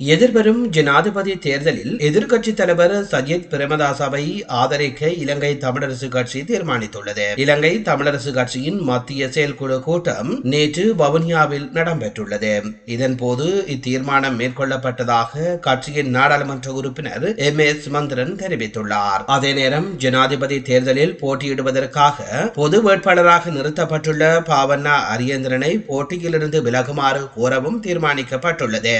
எதிர்வரும் ஜனாதிபதி தேர்தலில் எதிர்க்கட்சி தலைவர் சஜித் பிரேமதாசவை ஆதரிக்க இலங்கை தமிழரசு கட்சி தீர்மானித்துள்ளது. இலங்கை தமிழரசு கட்சியின் மத்திய செயற்குழு கூட்டம் நேற்று வவுனியாவில் இடம்பெற்றுள்ளது இதன்போது இத்தீர்மானம் மேற்கொள்ளப்பட்டதாக கட்சியின் நாடாளுமன்ற உறுப்பினர் எம். எஸ். மந்திரன் தெரிவித்துள்ளார். அதே நேரம் ஜனாதிபதி தேர்தலில் போட்டியிடுவதற்காக பொது வேட்பாளராக நிறுத்தப்பட்டுள்ள பாவண்ணா அரியந்திரனை போட்டியிலிருந்து விலகுமாறு கோரவும் தீர்மானிக்கப்பட்டுள்ளது.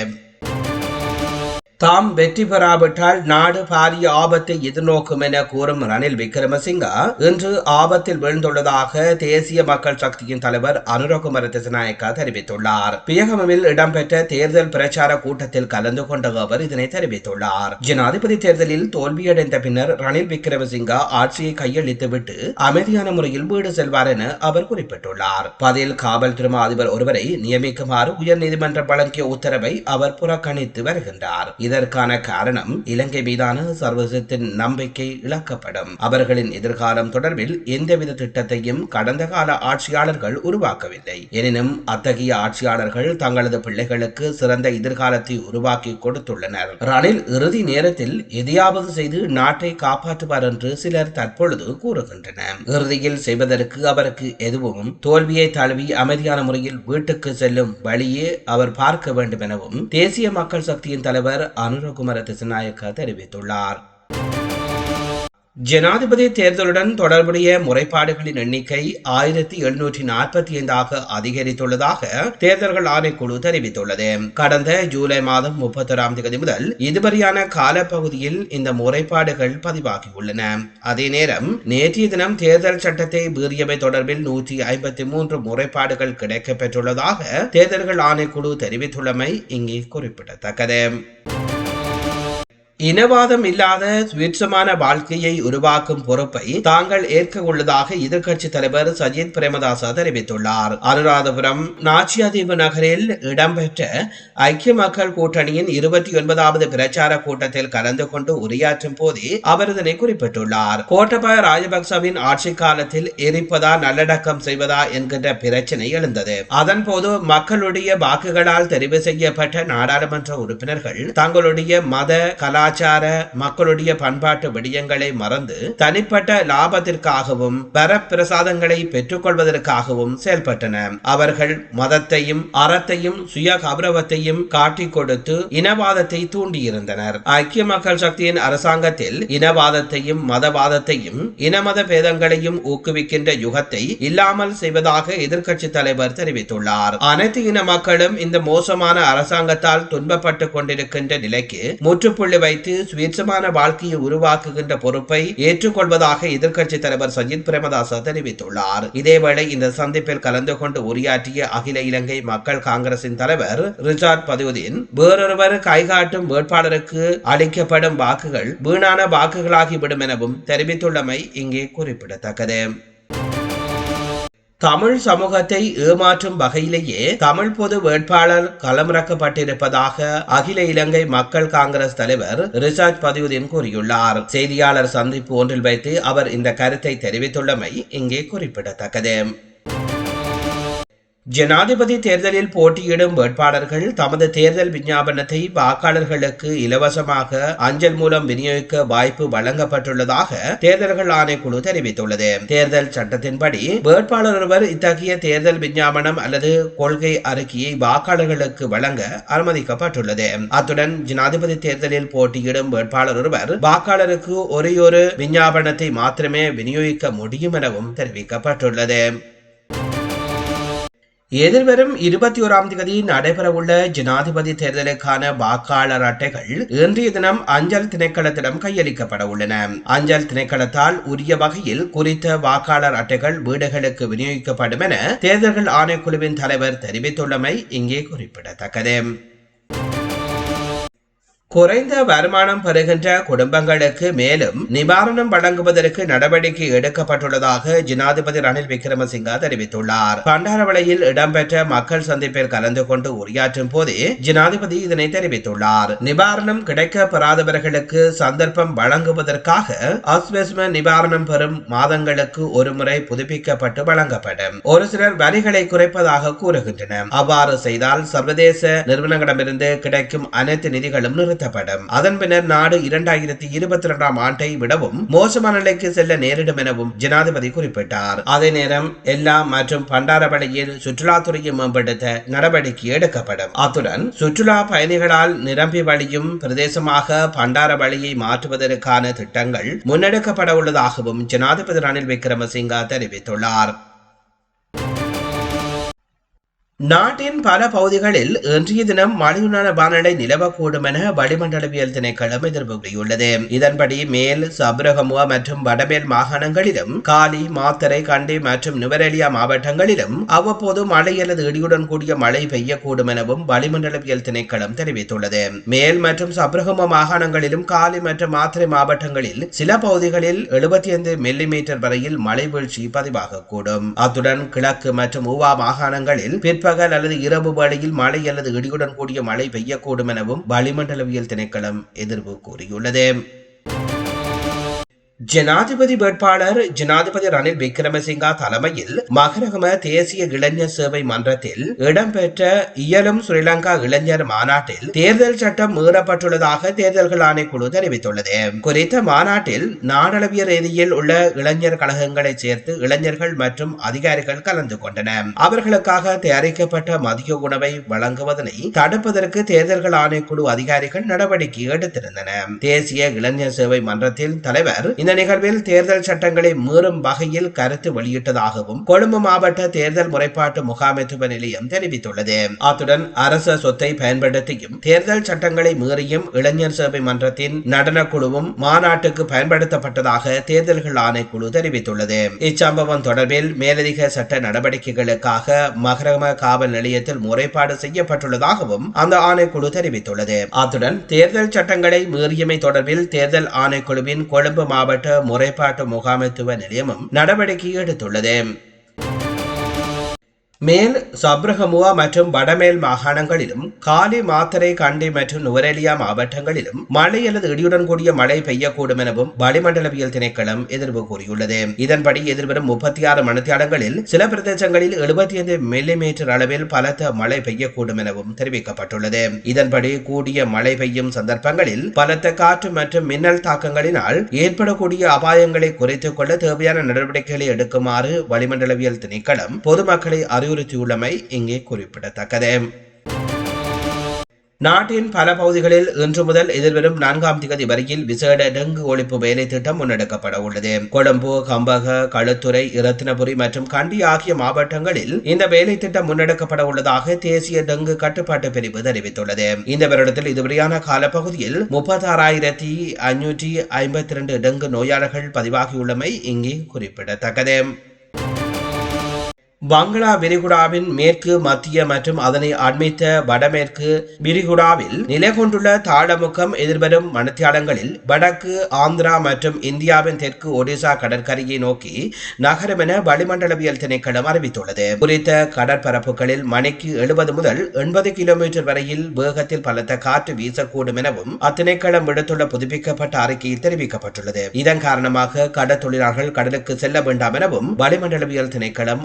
தாம் வெற்றி பெறாவிட்டால் நாடு பாரிய ஆபத்தை எதிர்நோக்கும் என கூறும் ரணில் விக்ரமசிங்கா இன்று ஆபத்தில் வீழ்ந்துள்ளதாக தேசிய மக்கள் சக்தியின் தலைவர் அனுரகுமர திசநாயக்கா தெரிவித்துள்ளார். பியகமில் இடம்பெற்ற தேர்தல் பிரச்சார கூட்டத்தில் கலந்து கொண்ட அவர் இதனை தெரிவித்துள்ளார். ஜனாதிபதி தேர்தலில் தோல்வியடைந்த பின்னர் ரணில் விக்ரமசிங்கா ஆட்சியை கையளித்துவிட்டு அமைதியான முறையில் வீடு செல்வார் என அவர் குறிப்பிட்டுள்ளார். பதில் காவல்துறை அதிபர் ஒருவரை நியமிக்குமாறு உயர்நீதிமன்றம் வழங்கிய உத்தரவை அவர் புறக்கணித்து வருகின்றார். இதற்கான காரணம் இலங்கை மீதான சர்வதேசத்தின் நம்பிக்கை இழக்கப்படும். அவர்களின் எதிர்காலம் தொடர்பில் எந்தவித திட்டத்தையும் கடந்த கால ஆட்சியாளர்கள் உருவாக்கவில்லை. எனினும் அத்தகைய ஆட்சியாளர்கள் தங்களது பிள்ளைகளுக்கு சிறந்த எதிர்காலத்தை உருவாக்கி கொடுத்துள்ளனர். ரணில் இறுதி நேரத்தில் எதையாவது செய்து நாட்டை காப்பாற்றுவார் என்று சிலர் தற்பொழுது கூறுகின்றனர். இறுதியில் செய்வதற்கு அவருக்கு எதுவும் தோல்வியை தழுவி அமைதியான முறையில் வீட்டுக்கு செல்லும் வழியே அவர் பார்க்க வேண்டும் எனவும் தேசிய மக்கள் சக்தியின் தலைவர் அனுரகுமார திசநாயக்க தெரிவித்துள்ளார். ஜனாதிபதி தேர்தலுடன் தொடர்புடைய முறைப்பாடுகளின் எண்ணிக்கை ஆயிரத்தி எழுநூற்றி நாற்பத்தி ஐந்தாக அதிகரித்துள்ளதாக தேர்தல்கள் ஆணைக்குழு தெரிவித்துள்ளது. கடந்த ஜூலை மாதம் முப்பத்தொராம் தேதி முதல் இதுவரையான காலப்பகுதியில் இந்த முறைப்பாடுகள் பதிவாகியுள்ளன. அதே நேரம் நேற்றைய தினம் தேர்தல் சட்டத்தை மீறியவை தொடர்பில் நூற்றி ஐம்பத்தி மூன்று முறைப்பாடுகள் கிடைக்கப்பெற்றுள்ளதாக தேர்தல்கள் ஆணைக்குழு தெரிவித்துள்ளமை இங்கே குறிப்பிடத்தக்கது. இனவாதம் இல்லாத சுவிட்சமான வாழ்க்கையை உருவாக்கும் பொறுப்பை தாங்கள் ஏற்க உள்ளதாக எதிர்க்கட்சி தலைவர் சஜித் பிரேமதாசா தெரிவித்துள்ளார். அனுராதபுரம் நாச்சியாதீவு நகரில் இடம்பெற்ற ஐக்கிய மக்கள் கூட்டணியின் இருபத்தி ஒன்பதாவது பிரச்சார கூட்டத்தில் கலந்து கொண்டு உரையாற்றும் போதே அவர் இதனை குறிப்பிட்டுள்ளார். கோட்டபாய ராஜபக்சவின் ஆட்சி காலத்தில் எரிப்பதா நல்லடக்கம் செய்வதா என்கின்ற பிரச்சனை எழுந்தது. அதன்போது மக்களுடைய வாக்குகளால் தெரிவு செய்யப்பட்ட நாடாளுமன்ற உறுப்பினர்கள் தங்களுடைய மத கலா கலாச்சார மக்களுடைய பண்பாட்டு விடயங்களை மறந்து தனிப்பட்ட லாபத்திற்காகவும் வரப்பிரசாதங்களை பெற்றுக்கொள்வதற்காகவும் செயல்பட்டன. அவர்கள் மதத்தையும் அறத்தையும் சுய கௌரவத்தையும் காட்டிக் கொடுத்து இனவாதத்தை தூண்டியிருந்தனர். ஐக்கிய மக்கள் சக்தியின் அரசாங்கத்தில் இனவாதத்தையும் மதவாதத்தையும் இனமத பேதங்களையும் ஊக்குவிக்கின்ற யுகத்தை இல்லாமல் செய்வதாக எதிர்க்கட்சி தலைவர் தெரிவித்துள்ளார். அனைத்து இன மக்களும் இந்த மோசமான அரசாங்கத்தால் துன்பப்பட்டுக் கொண்டிருக்கின்ற நிலைக்கு முற்றுப்புள்ளி வைத்து சுயேட்சமான வாழ்க்கையை உருவாக்குகின்ற பொறுப்பை ஏற்றுக்கொள்வதாக எதிர்க்கட்சி தலைவர் சஜித் பிரேமதாச தெரிவித்துள்ளார். இதேவேளை இந்த சந்திப்பில் கலந்து கொண்டு உரையாற்றிய அகில இலங்கை மக்கள் காங்கிரசின் தலைவர் ரிச்சார்ட் பதிவுதீன் வேறொருவர் கைகாட்டும் வேட்பாளருக்கு அளிக்கப்படும் வாக்குகள் வீணான வாக்குகளாகிவிடும் எனவும் தெரிவித்துள்ளமை இங்கே குறிப்பிடத்தக்கது. தமிழ் சமூகத்தை ஏமாற்றும் வகையிலேயே தமிழ் பொது வேட்பாளர் களமிறக்கப்பட்டிருப்பதாக அகில இலங்கை மக்கள் காங்கிரஸ் தலைவர் ரிசார்ட் பதிவுதீன் கூறியுள்ளார். செய்தியாளர் சந்திப்பு ஒன்றில் வைத்து அவர் இந்த கருத்தை தெரிவித்துள்ளமை இங்கே குறிப்பிடத்தக்கது. ஜனாதிபதி தேர்தலில் போட்டியிடும் வேட்பாளர்கள் தமது தேர்தல் விஞ்ஞாபனத்தை வாக்காளர்களுக்கு இலவசமாக அஞ்சல் மூலம் விநியோகிக்க வாய்ப்பு வழங்கப்பட்டுள்ளதாக தேர்தல்கள் ஆணைக்குழு தெரிவித்துள்ளது. தேர்தல் சட்டத்தின்படி வேட்பாளர் ஒருவர் இத்தகைய தேர்தல் விஞ்ஞாபனம் அல்லது கொள்கை அறிக்கையை வாக்காளர்களுக்கு வழங்க அனுமதிக்கப்பட்டுள்ளது. அத்துடன் ஜனாதிபதி தேர்தலில் போட்டியிடும் வேட்பாளர் ஒருவர் வாக்காளருக்கு ஒரேயொரு விஞ்ஞாபனத்தை மாத்திரமே விநியோகிக்க முடியும் எனவும் தெரிவிக்கப்பட்டுள்ளது. எதிர்வரும் இருபத்தி ஓராம் தேதி நடைபெறவுள்ள ஜனாதிபதி தேர்தலுக்கான வாக்காளர் அட்டைகள் இன்றைய தினம் அஞ்சல் திணைக்களத்திடம் கையளிக்கப்பட உள்ளன அஞ்சல் திணைக்களத்தால் உரிய வகையில் குறித்த வாக்காளர் அட்டைகள் வீடுகளுக்கு விநியோகிக்கப்படும் என தேர்தல்கள் ஆணைக்குழுவின் தலைவர் தெரிவித்துள்ளமை இங்கே குறிப்பிடத்தக்கது. குறைந்த வருமானம் பெறுகின்ற குடும்பங்களுக்கு மேலும் நிவாரணம் வழங்குவதற்கு நடவடிக்கை எடுக்கப்பட்டுள்ளதாக ஜனாதிபதி ரணில் விக்ரமசிங்கா தெரிவித்துள்ளார். பண்டாரவளையில் இடம்பெற்ற மக்கள் சந்திப்பில் கலந்து கொண்டு உரையாற்றும் போதே ஜனாதிபதி இதனை தெரிவித்துள்ளார். நிவாரணம் கிடைக்க பெறாதவர்களுக்கு சந்தர்ப்பம் வழங்குவதற்காக அஸ்வெஸ்ம நிவாரணம் பெறும் மாதங்களுக்கு ஒருமுறை புதுப்பிக்கப்பட்டு வழங்கப்படும். ஒரு சிலர் வரிகளை குறைப்பதாக கூறுகின்றனர். அவ்வாறு செய்தால் சர்வதேச நிறுவனங்களிடமிருந்து கிடைக்கும் அனைத்து நிதிகளும் நிறுத்தப்படும் அதன் பின்னர் நாடு இரண்டாயிரத்தி இருபத்தி இரண்டாம் ஆண்டை விடவும் மோசமான நிலைக்கு செல்ல நேரிடும் எனவும் ஜனாதிபதி குறிப்பிட்டார். அதே நேரம் எல்லா மற்றும் பண்டாரவளையில் சுற்றுலாத்துறையை மேம்படுத்த நடவடிக்கை எடுக்கப்படும். அத்துடன் சுற்றுலா பயணிகளால் நிரம்பி வழியும் பிரதேசமாக பண்டாரவழியை மாற்றுவதற்கான திட்டங்கள் முன்னெடுக்கப்பட உள்ளதாகவும் ஜனாதிபதி ரணில் விக்ரமசிங்கா தெரிவித்துள்ளார். நாட்டின் பல பகுதிகளில் இன்றைய தினம் மழையுடான வானிலை நிலவக்கூடும் என வளிமண்டலவியல் திணைக்களம் எதிர்ப்புள்ளது இதன்படி மேல் சபரகமுவா மற்றும் வடமேல் மாகாணங்களிலும் காலி மாத்தரை கண்டி மற்றும் நுவரெலியா மாவட்டங்களிலும் அவ்வப்போது மழை அல்லது இடியுடன் கூடிய மழை பெய்யக்கூடும் எனவும் வளிமண்டலவியல் திணைக்களம் தெரிவித்துள்ளது. மேல் மற்றும் சப்ரகமுவா மாகாணங்களிலும் காலி மற்றும் மாத்தரை மாவட்டங்களில் சில பகுதிகளில் எழுபத்தி ஐந்து மில்லிமீட்டர் வரையில் மழை வீழ்ச்சி பதிவாகக்கூடும். அத்துடன் கிழக்கு மற்றும் ஊவா மாகாணங்களில் பிற்பகல் அல்லது இரவு வேளையில் மழை அல்லது இடியுடன் கூடிய மழை பெய்யக்கூடும் எனவும் வளிமண்டலவியல் திணைக்களம் எதிர்ப்பு கூறியுள்ளது. ஜனாதிபதி வேட்பாளர் ஜனாதிபதி ரணில் விக்ரமசிங்கா தலைமையில் மகரகம தேசிய இளைஞர் சேவை மன்றத்தில் இடம்பெற்ற இயலும் ஸ்ரீலங்கா இளைஞர் மாநாட்டில் தேர்தல் சட்டம் மீறப்பட்டுள்ளதாக தேர்தல்கள் ஆணைக்குழு தெரிவித்துள்ளது. குறித்த மாநாட்டில் நாடளவிய ரீதியில் உள்ள இளைஞர் கழகங்களை சேர்த்து இளைஞர்கள் மற்றும் அதிகாரிகள் கலந்து கொண்டனர் அவர்களுக்காக தயாரிக்கப்பட்ட மதிய உணவை வழங்குவதனை தடுப்பதற்கு தேர்தல்கள் ஆணைக்குழு அதிகாரிகள் நடவடிக்கை எடுத்திருந்தனர் தேசிய இளைஞர் சேவை மன்றத்தின் தலைவர் இந்த நிகழ்வில் தேர்தல் சட்டங்களை மீறும் வகையில் கருத்து வெளியிட்டதாகவும் கொழும்பு மாவட்ட தேர்தல் முறைப்பாட்டு முகாமைத்துவ நிலையம் தெரிவித்துள்ளது. அத்துடன் அரச சொத்தை பயன்படுத்தியும் தேர்தல் சட்டங்களை மீறியும் இளைஞர் சேவை மன்றத்தின் நடனக்குழுவும் மாநாட்டுக்கு பயன்படுத்தப்பட்டதாக தேர்தல்கள் ஆணைக்குழு தெரிவித்துள்ளது. இச்சம்பவம் தொடர்பில் மேலதிக சட்ட நடவடிக்கைகளுக்காக மகரம காவல் நிலையத்தில் முறைப்பாடு செய்யப்பட்டுள்ளதாகவும் அந்த ஆணைக்குழு தெரிவித்துள்ளது. அத்துடன் தேர்தல் சட்டங்களை மீறியமை தொடர்பில் தேர்தல் ஆணைக்குழுவின் கொழும்பு மாவட்ட மாவட்ட முறைப்பாட்டு முகாமைத்துவ நிலையமும் நடவடிக்கை எடுத்துள்ளது. மேல் சப்ரஹமுவா மற்றும் வடமேல் மாகாணங்களிலும் காலி மாத்தரை கண்டி மற்றும் நுவரெலியா மாவட்டங்களிலும் மழை அல்லது இடியுடன் கூடிய மழை பெய்யக்கூடும் எனவும் வளிமண்டலவியல் திணைக்களம் எதிர்ப்பு கூறியுள்ளது. இதன்படி எதிர்வரும் முப்பத்தி ஆறு மணித்தியாலங்களில் சில பிரதேசங்களில் எழுபத்தி ஐந்து மில்லிமீட்டர் அளவில் பலத்த மழை பெய்யக்கூடும் எனவும் தெரிவிக்கப்பட்டுள்ளது. இதன்படி கூடிய மழை பெய்யும் சந்தர்ப்பங்களில் பலத்த காற்று மற்றும் மின்னல் தாக்கங்களினால் ஏற்படக்கூடிய அபாயங்களை குறைத்துக் கொள்ள தேவையான நடவடிக்கைகளை எடுக்குமாறு வளிமண்டலவியல் திணைக்களம் பொதுமக்களை அறிவுறுத்தியுள்ளமை இங்கே குறிப்பிடத்தக்கது. நாட்டின் பல பகுதிகளில் இன்று முதல் எதிர்வரும் நான்காம் திகதி வரையில் விசேட டெங்கு ஒழிப்பு வேலை திட்டம் முன்னெடுக்கப்பட உள்ளது. கொழும்பு கம்பக களுத்துறை இரத்தினபுரி மற்றும் கண்டி ஆகிய மாவட்டங்களில் இந்த வேலை திட்டம் முன்னெடுக்கப்பட உள்ளதாக தேசிய டெங்கு கட்டுப்பாட்டு பிரிவு தெரிவித்துள்ளது. இந்த வருடத்தில் இதுவரையான காலப்பகுதியில் முப்பத்தாறாயிரத்தி ஐநூற்றி ஐம்பத்தி இரண்டு டெங்கு நோயாளர்கள் பதிவாகியுள்ளமை இங்கே குறிப்பிடத்தக்கது. பங்களா விரிகுடாவின் மேற்கு மத்திய மற்றும் அதனை அண்மித்த வடமேற்கு விரிகுடாவில் நிலை கொண்டுள்ள தாழமுகம் எதிர்வரும் மணித்தியாலங்களில் வடக்கு ஆந்திரா மற்றும் இந்தியாவின் தெற்கு ஒடிசா கடற்கரையை நோக்கி நகரும் என வளிமண்டலவியல் திணைக்களம் அறிவித்துள்ளது. குறித்த கடற்பரப்புகளில் மணிக்கு எழுபது முதல் எண்பது கிலோமீட்டர் வரையில் வேகத்தில் பலத்த காற்று வீசக்கூடும் எனவும் அத்திணைக்களம் விடுத்துள்ள புதுப்பிக்கப்பட்ட அறிக்கையில் தெரிவிக்கப்பட்டுள்ளது. இதன் காரணமாக கடற்தொழிலாளர்கள் கடலுக்கு செல்ல வேண்டாம் எனவும் வளிமண்டலவியல் திணைக்களம்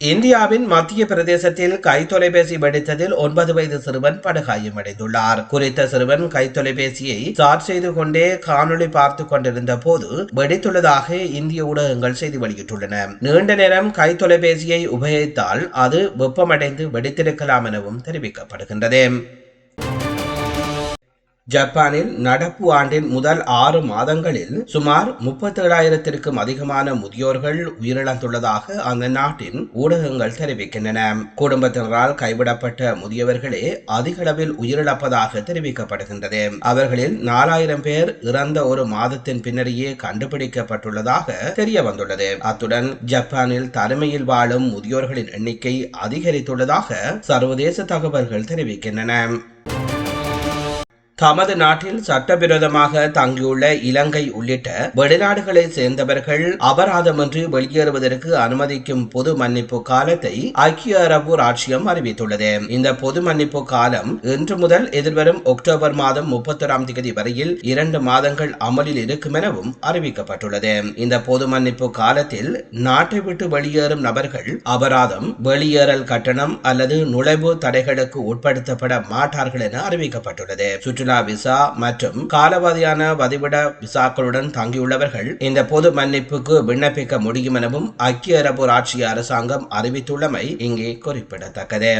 இந்தியாவின் மத்திய பிரதேசத்தில் கைத்தொலைபேசி வெடித்ததில் ஒன்பது வயது சிறுவன் படுகாயமடைந்துள்ளார் குறித்த சிறுவன் கைத்தொலைபேசியை சார்ஜ் செய்து கொண்டே காணொளி பார்த்து கொண்டிருந்த போது வெடித்துள்ளதாக இந்திய ஊடகங்கள் செய்தி வெளியிட்டுள்ளன. நீண்ட நேரம் கைத்தொலைபேசியை உபயோகித்தால் அது வெப்பமடைந்து வெடித்திருக்கலாம் எனவும் தெரிவிக்கப்படுகின்றது. ஜப்பானில் நடப்பு ஆண்டின் முதல் ஆறு மாதங்களில் சுமார் முப்பத்தேழாயிரத்திற்கும் அதிகமான முதியோர்கள் உயிரிழந்துள்ளதாக அந்த நாட்டின் ஊடகங்கள் தெரிவிக்கின்றன. குடும்பத்தினரால் கைவிடப்பட்ட முதியவர்களே அதிக அளவில் உயிரிழப்பதாக தெரிவிக்கப்படுகின்றது. அவர்களில் நாலாயிரம் பேர் இறந்த ஒரு மாதத்தின் பின்னரையே கண்டுபிடிக்கப்பட்டுள்ளதாக தெரிய வந்துள்ளது அத்துடன் ஜப்பானில் தனிமையில் வாழும் முதியோர்களின் எண்ணிக்கை அதிகரித்துள்ளதாக சர்வதேச தகவல்கள் தெரிவிக்கின்றன. தமது நாட்டில் சட்டவிரோதமாக தங்கியுள்ள இலங்கை உள்ளிட்ட வெளிநாடுகளை சேர்ந்தவர்கள் அபராதமின்றி வெளியேறுவதற்கு அனுமதிக்கும் பொது மன்னிப்பு காலத்தை ஐக்கிய அரபு ராச்சியம் அறிவித்துள்ளது. இந்த பொது மன்னிப்பு காலம் இன்று முதல் எதிர்வரும் அக்டோபர் மாதம் முப்பத்தொராம் தேதி வரையில் இரண்டு மாதங்கள் அமலில் இருக்கும் எனவும் அறிவிக்கப்பட்டுள்ளது. இந்த பொது மன்னிப்பு காலத்தில் நாட்டை விட்டு வெளியேறும் நபர்கள் அபராதம் வெளியேறல் கட்டணம் அல்லது நுழைவு தடைகளுக்கு உட்படுத்தப்பட மாட்டார்கள் என அறிவிக்கப்பட்டுள்ளது. சுற்றுலா விசா மற்றும் காலவாதியான வதிவிட விசாக்களுடன் தங்கியுள்ளவர்கள் இந்த பொது மன்னிப்புக்கு விண்ணப்பிக்க முடியும் எனவும் ஐக்கிய அரபு ராச்சிய அரசாங்கம் அறிவித்துள்ளமை இங்கே குறிப்பிடத்தக்கது.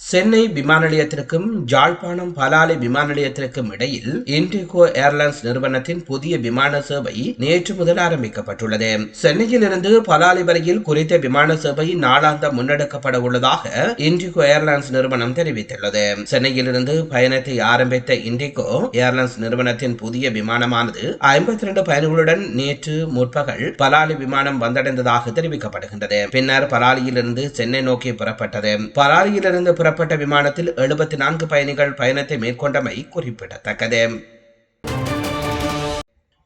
சென்னை விமான நிலையத்திற்கும் ஜாழ்ப்பாணம் பலாலி விமான நிலையத்திற்கும் இடையில் இண்டிகோ ஏர்லைன்ஸ் நிறுவனத்தின் புதிய விமான சேவை நேற்று முதல் ஆரம்பிக்கப்பட்டுள்ளது. சென்னையில் இருந்து பலாலை வரையில் குறித்த விமான சேவை நாளாந்த முன்னெடுக்கப்பட உள்ளதாக இண்டிகோ ஏர்லைன்ஸ் நிறுவனம் தெரிவித்துள்ளது. சென்னையில் இருந்து பயணத்தை ஆரம்பித்த இண்டிகோ ஏர்லைன்ஸ் நிறுவனத்தின் புதிய விமானமானது ஐம்பத்தி இரண்டு பயணிகளுடன் நேற்று முற்பகல் பலாலி விமானம் வந்தடைந்ததாக தெரிவிக்கப்படுகின்றது. பின்னர் பலாலியிலிருந்து சென்னை நோக்கி புறப்பட்டது. பலாலியிலிருந்து புறப்பட்ட விமானத்தில் எழுபத்தி நான்கு பயணிகள் பயணத்தை மேற்கொண்டமை குறிப்பிடத்தக்கது.